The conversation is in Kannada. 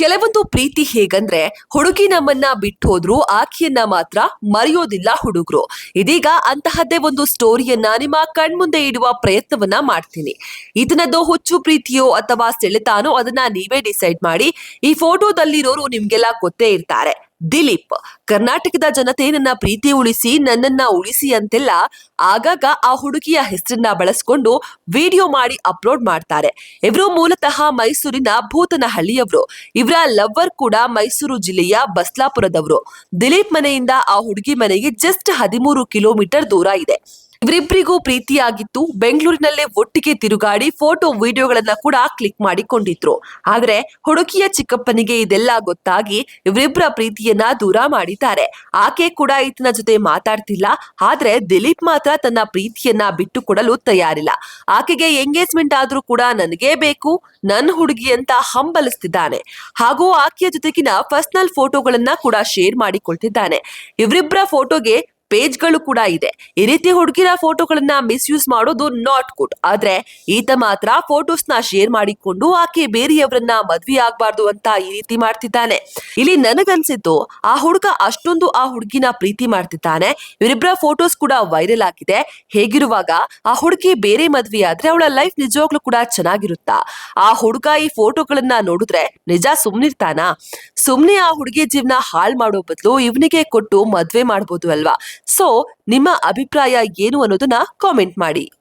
ಕೆಲವೊಂದು ಪ್ರೀತಿ ಹೇಗಂದ್ರೆ ಹುಡುಗಿ ನಮ್ಮನ್ನ ಬಿಟ್ಟು ಹೋದ್ರು ಆಕೆಯನ್ನ ಮಾತ್ರ ಮರೆಯೋದಿಲ್ಲ ಹುಡುಗರು. ಇದೀಗ ಅಂತಹದ್ದೇ ಒಂದು ಸ್ಟೋರಿಯನ್ನ ನಿಮ್ಮ ಕಣ್ಮುಂದೆ ಇಡುವ ಪ್ರಯತ್ನವನ್ನ ಮಾಡ್ತೀನಿ. ಇದನ್ನದು ಹುಚ್ಚು ಪ್ರೀತಿಯೋ ಅಥವಾ ಸೆಳೆತಾನೋ ಅದನ್ನ ನೀವೇ ಡಿಸೈಡ್ ಮಾಡಿ, ಈ ಫೋಟೋದಲ್ಲಿರೋರು ನಿಮ್ಗೆಲ್ಲ ಗೊತ್ತೇ ಇರ್ತಾರೆ. ದಿಲೀಪ್, ಕರ್ನಾಟಕದ ಜನತೆ ನನ್ನ ಪ್ರೀತಿ ಉಳಿಸಿ, ನನ್ನನ್ನ ಉಳಿಸಿ ಅಂತೆಲ್ಲ ಆಗಾಗ ಆ ಹುಡುಗಿಯ ಹೆಸರನ್ನ ಬಳಸ್ಕೊಂಡು ವಿಡಿಯೋ ಮಾಡಿ ಅಪ್ಲೋಡ್ ಮಾಡ್ತಾರೆ. ಇವರು ಮೂಲತಃ ಮೈಸೂರಿನ ಭೂತನಹಳ್ಳಿಯವರು. ಇವರ ಲವ್ವರ್ ಕೂಡ ಮೈಸೂರು ಜಿಲ್ಲೆಯ ಬಸ್ಲಾಪುರದವರು. ದಿಲೀಪ್ ಮನೆಯಿಂದ ಆ ಹುಡುಗಿ ಮನೆಗೆ ಜಸ್ಟ್ ಹದಿಮೂರು ಕಿಲೋಮೀಟರ್ ದೂರ ಇದೆ. ಇವರಿಬ್ಬರಿಗೂ ಪ್ರೀತಿಯಾಗಿತ್ತು ಬೆಂಗಳೂರಿನಲ್ಲೇ ಒಟ್ಟಿಗೆ ತಿರುಗಾಡಿ ಫೋಟೋ ವಿಡಿಯೋಗಳನ್ನ ಕೂಡ ಕ್ಲಿಕ್ ಮಾಡಿಕೊಂಡಿದ್ರು. ಆದ್ರೆ ಹುಡುಗಿಯ ಚಿಕ್ಕಪ್ಪನಿಗೆ ಇದೆಲ್ಲ ಗೊತ್ತಾಗಿ ಇವರಿಬ್ಬರ ಪ್ರೀತಿಯನ್ನ ದೂರ ಮಾಡಿದ್ದಾರೆ. ಆಕೆ ಕೂಡ ಈತನ ಜೊತೆ ಮಾತಾಡ್ತಿಲ್ಲ. ಆದ್ರೆ ದಿಲೀಪ್ ಮಾತ್ರ ತನ್ನ ಪ್ರೀತಿಯನ್ನ ಬಿಟ್ಟು ಕೊಡಲು ತಯಾರಿಲ್ಲ. ಆಕೆಗೆ ಎಂಗೇಜ್ಮೆಂಟ್ ಆದ್ರೂ ಕೂಡ ನನಗೇ ಬೇಕು ನನ್ನ ಹುಡುಗಿ ಅಂತ ಹಂಬಲಿಸ್ತಿದ್ದಾನೆ. ಹಾಗೂ ಆಕೆಯ ಜೊತೆಗಿನ ಪರ್ಸನಲ್ ಫೋಟೋಗಳನ್ನ ಕೂಡ ಶೇರ್ ಮಾಡಿಕೊಳ್ತಿದ್ದಾನೆ. ಇವರಿಬ್ಬರ ಫೋಟೋಗೆ ಪೇಜ್ಗಳು ಕೂಡ ಇದೆ. ಈ ರೀತಿ ಹುಡುಗಿರ ಫೋಟೋಗಳನ್ನ ಮಿಸ್ಯೂಸ್ ಮಾಡೋದು ನಾಟ್ ಗುಡ್ ಆದ್ರೆ ಈತ ಮಾತ್ರ ಫೋಟೋಸ್ನ ಶೇರ್ ಮಾಡಿಕೊಂಡು ಆಕೆ ಬೇರೆಯವರನ್ನ ಮದ್ವೆ ಆಗ್ಬಾರ್ದು ಅಂತ ಈ ರೀತಿ ಮಾಡ್ತಿದ್ದಾನೆ. ಇಲ್ಲಿ ನನಗನ್ಸಿದ್ದು ಆ ಹುಡುಗ ಅಷ್ಟೊಂದು ಆ ಹುಡುಗಿನ ಪ್ರೀತಿ ಮಾಡ್ತಿದ್ದಾನೆ. ಇವರಿಬ್ಬರ ಫೋಟೋಸ್ ಕೂಡ ವೈರಲ್ ಆಗಿದೆ. ಹೇಗಿರುವಾಗ ಆ ಹುಡುಗಿ ಬೇರೆ ಮದ್ವೆ ಆದ್ರೆ ಅವಳ ಲೈಫ್ ನಿಜವಾಗ್ಲೂ ಕೂಡ ಚೆನ್ನಾಗಿರುತ್ತಾ? ಆ ಹುಡುಗ ಈ ಫೋಟೋಗಳನ್ನ ನೋಡಿದ್ರೆ ನಿಜ ಸುಮ್ನಿರ್ತಾನ? ಸುಮ್ನೆ ಆ ಹುಡುಗಿ ಜೀವನ ಹಾಳು ಮಾಡೋ ಬದಲು ಇವನಿಗೆ ಕೊಟ್ಟು ಮದ್ವೆ ಮಾಡ್ಬೋದು ಅಲ್ವಾ? ಸೊ ನಿಮ್ಮ ಅಭಿಪ್ರಾಯ ಏನು ಅನ್ನೋದನ್ನ ಕಾಮೆಂಟ್ ಮಾಡಿ.